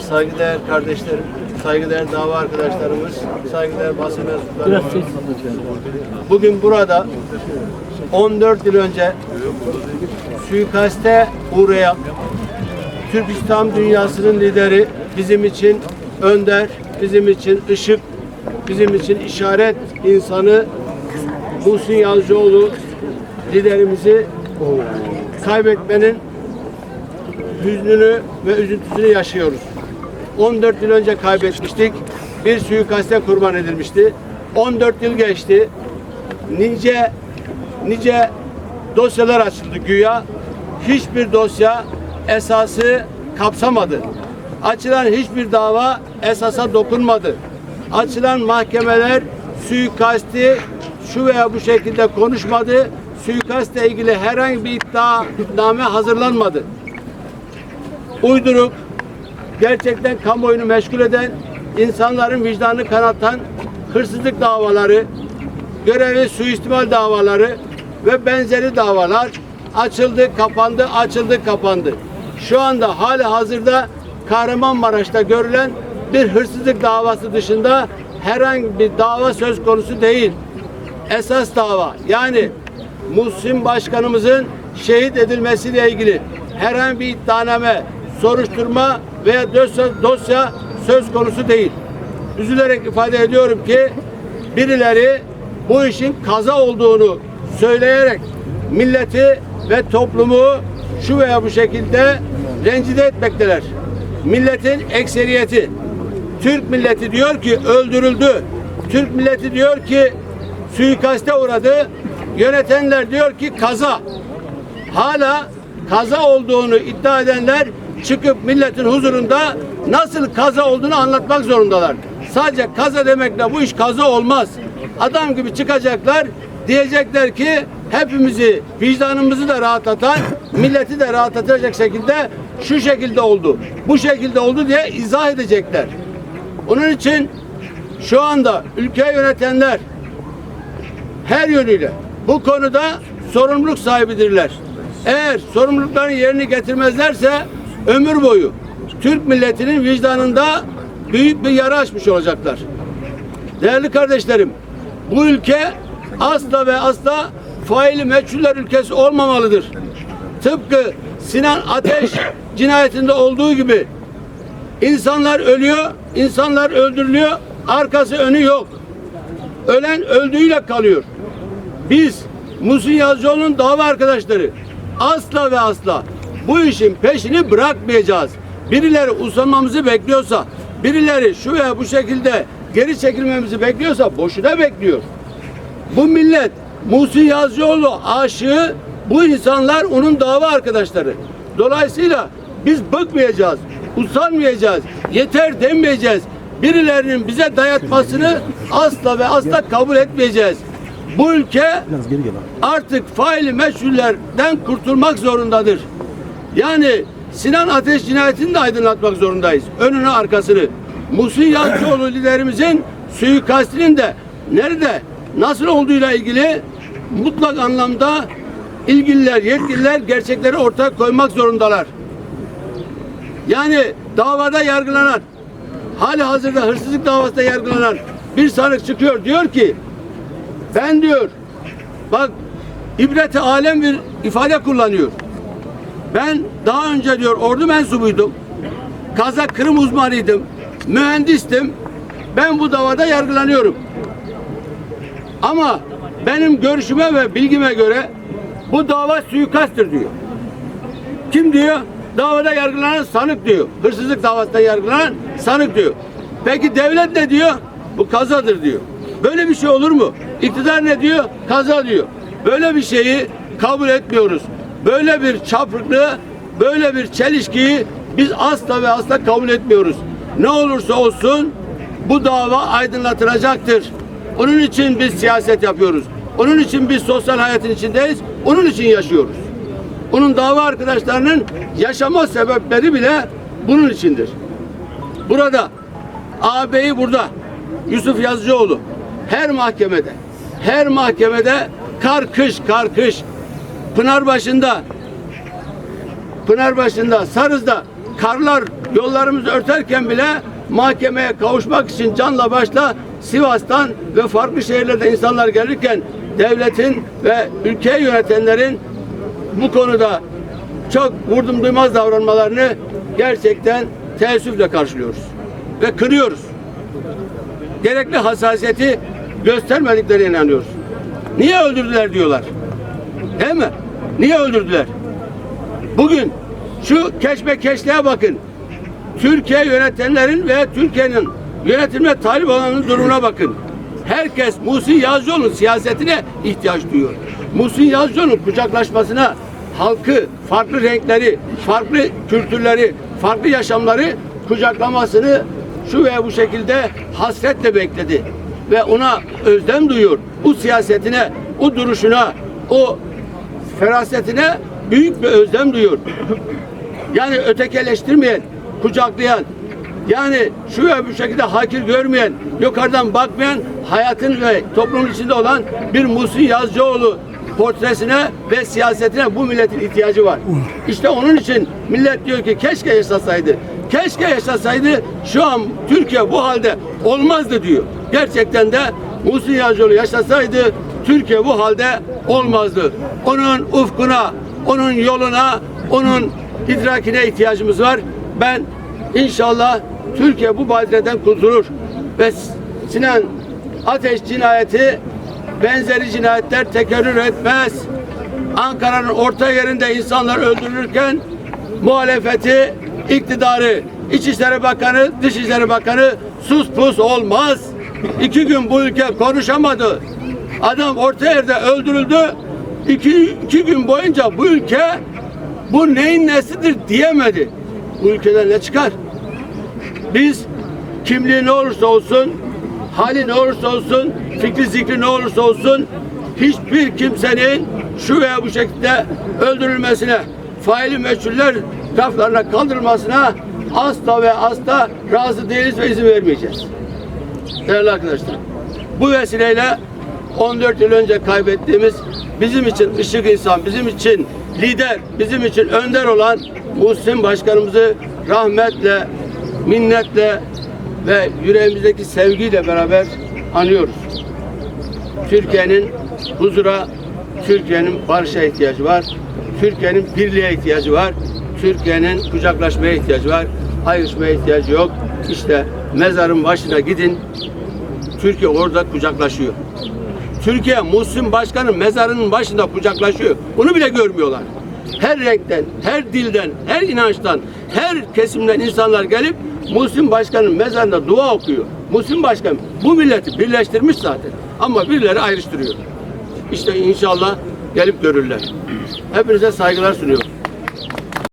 saygıdeğer kardeşlerim, saygıdeğer dava arkadaşlarımız, saygıdeğer basın mensupları. Bugün burada 14 yıl önce suikaste uğrayan Türk İslam dünyasının lideri bizim için önder, bizim için ışık, bizim için işaret insanı Muhsin Yazıcıoğlu liderimizi kaybetmenin hüznünü ve üzüntüsünü yaşıyoruz. 14 yıl önce kaybetmiştik. Bir suikaste kurban edilmişti. 14 yıl geçti. Nice nice dosyalar açıldı güya. Hiçbir dosya esası kapsamadı. Açılan hiçbir dava esasa dokunmadı. Açılan mahkemeler suikasti şu veya bu şekilde konuşmadı. Suikastle ilgili herhangi bir iddianame hazırlanmadı uyduruk, gerçekten kamuoyunu meşgul eden, insanların vicdanını kanatan hırsızlık davaları, görevi suistimal davaları ve benzeri davalar açıldı, kapandı, açıldı, kapandı. Şu anda hali hazırda Kahramanmaraş'ta görülen bir hırsızlık davası dışında herhangi bir dava söz konusu değil. Esas dava yani Muhsin Başkanımızın şehit edilmesiyle ilgili herhangi bir iddianame, soruşturma veya dosya, dosya söz konusu değil. Üzülerek ifade ediyorum ki birileri bu işin kaza olduğunu söyleyerek milleti ve toplumu şu veya bu şekilde rencide etmekteler. Milletin ekseriyeti Türk milleti diyor ki öldürüldü. Türk milleti diyor ki suikaste uğradı. Yönetenler diyor ki kaza. Hala kaza olduğunu iddia edenler çıkıp milletin huzurunda nasıl kaza olduğunu anlatmak zorundalar. Sadece kaza demekle bu iş kaza olmaz. Adam gibi çıkacaklar diyecekler ki hepimizi vicdanımızı da rahatlatan milleti de rahatlatacak şekilde şu şekilde oldu. Bu şekilde oldu diye izah edecekler. Onun için şu anda ülkeyi yönetenler her yönüyle bu konuda sorumluluk sahibidirler. Eğer sorumluluklarını yerini getirmezlerse ömür boyu Türk milletinin vicdanında büyük bir yara açmış olacaklar. Değerli kardeşlerim, bu ülke asla ve asla faili meçhuller ülkesi olmamalıdır. Tıpkı Sinan Ateş cinayetinde olduğu gibi insanlar ölüyor, insanlar öldürülüyor, arkası önü yok. Ölen öldüğüyle kalıyor. Biz Muhsin Yazıcıoğlu'nun dava arkadaşları asla ve asla bu işin peşini bırakmayacağız. Birileri usanmamızı bekliyorsa, birileri şu veya bu şekilde geri çekilmemizi bekliyorsa boşuna bekliyor. Bu millet Muhsin Yazıcıoğlu aşığı bu insanlar onun dava arkadaşları. Dolayısıyla biz bıkmayacağız, usanmayacağız, yeter demeyeceğiz. Birilerinin bize dayatmasını asla ve asla kabul etmeyeceğiz. Bu ülke artık faili meşhurlerden kurtulmak zorundadır. Yani Sinan Ateş cinayetini de aydınlatmak zorundayız. Önünü arkasını. Muhsin Yazıcıoğlu liderimizin suikastinin de nerede, nasıl olduğuyla ilgili mutlak anlamda ilgililer, yetkililer gerçekleri ortaya koymak zorundalar. Yani davada yargılanan, hali hazırda hırsızlık davasında yargılanan bir sanık çıkıyor diyor ki ben diyor bak ibreti alem bir ifade kullanıyor. Ben daha önce diyor ordu mensubuydum. Kazak kırım uzmanıydım. Mühendistim. Ben bu davada yargılanıyorum. Ama benim görüşüme ve bilgime göre bu dava suikastır diyor. Kim diyor? Davada yargılanan sanık diyor. Hırsızlık davasında yargılanan sanık diyor. Peki devlet ne diyor? Bu kazadır diyor. Böyle bir şey olur mu? İktidar ne diyor? Kaza diyor. Böyle bir şeyi kabul etmiyoruz. Böyle bir çapıklığı, böyle bir çelişkiyi biz asla ve asla kabul etmiyoruz. Ne olursa olsun bu dava aydınlatılacaktır. Onun için biz siyaset yapıyoruz. Onun için biz sosyal hayatın içindeyiz. Onun için yaşıyoruz. Onun dava arkadaşlarının yaşama sebepleri bile bunun içindir. Burada ağabeyi burada Yusuf Yazıcıoğlu her mahkemede her mahkemede kar kış kar kış Pınarbaşı'nda Pınarbaşı'nda Sarız'da karlar yollarımızı örterken bile mahkemeye kavuşmak için canla başla Sivas'tan ve farklı şehirlerden insanlar gelirken devletin ve ülkeyi yönetenlerin bu konuda çok vurdum duymaz davranmalarını gerçekten teessüfle karşılıyoruz ve kınıyoruz. Gerekli hassasiyeti göstermediklerine inanıyoruz. Niye öldürdüler diyorlar. Değil mi? Niye öldürdüler? Bugün şu keşmekeşliğe bakın. Türkiye yönetenlerin ve Türkiye'nin yönetimine talip olanın durumuna bakın. Herkes Muhsin Yazıcıoğlu'nun siyasetine ihtiyaç duyuyor. Muhsin Yazıcıoğlu'nun kucaklaşmasına halkı, farklı renkleri, farklı kültürleri, farklı yaşamları kucaklamasını şu veya bu şekilde hasretle bekledi. Ve ona özlem duyuyor. Bu siyasetine, o duruşuna, o ferasetine büyük bir özlem duyuyor. Yani ötekileştirmeyen, kucaklayan, yani şu ve bu şekilde hakir görmeyen, yukarıdan bakmayan, hayatın ve toplumun içinde olan bir Musi Yazıcıoğlu portresine ve siyasetine bu milletin ihtiyacı var. İşte onun için millet diyor ki keşke yaşasaydı. Keşke yaşasaydı şu an Türkiye bu halde olmazdı diyor. Gerçekten de Musi Yazıcıoğlu yaşasaydı Türkiye bu halde olmazdı. Onun ufkuna, onun yoluna, onun idrakine ihtiyacımız var. Ben inşallah Türkiye bu badireden kurtulur ve Sinan Ateş cinayeti benzeri cinayetler tekerrür etmez. Ankara'nın orta yerinde insanlar öldürülürken muhalefeti, iktidarı, İçişleri Bakanı, Dışişleri Bakanı sus pus olmaz. İki gün bu ülke konuşamadı. Adam orta yerde öldürüldü. İki, iki gün boyunca bu ülke bu neyin nesidir diyemedi. Bu ülkeden ne çıkar? Biz kimliği ne olursa olsun, hali ne olursa olsun, fikri zikri ne olursa olsun hiçbir kimsenin şu veya bu şekilde öldürülmesine, faili meçhuller raflarına kaldırılmasına asla ve asla razı değiliz ve izin vermeyeceğiz. Değerli arkadaşlar, bu vesileyle 14 yıl önce kaybettiğimiz bizim için ışık insan, bizim için lider, bizim için önder olan Muhsin Başkanımızı rahmetle, minnetle ve yüreğimizdeki sevgiyle beraber anıyoruz. Türkiye'nin huzura, Türkiye'nin barışa ihtiyacı var. Türkiye'nin birliğe ihtiyacı var. Türkiye'nin kucaklaşmaya ihtiyacı var. Ayrışmaya ihtiyacı yok. İşte mezarın başına gidin. Türkiye orada kucaklaşıyor. Türkiye Muhsin Başkan'ın mezarının başında kucaklaşıyor. Bunu bile görmüyorlar. Her renkten, her dilden, her inançtan, her kesimden insanlar gelip Muhsin Başkan'ın mezarında dua okuyor. Muhsin Başkan bu milleti birleştirmiş zaten. Ama birileri ayrıştırıyor. İşte inşallah gelip görürler. Hepinize saygılar sunuyorum.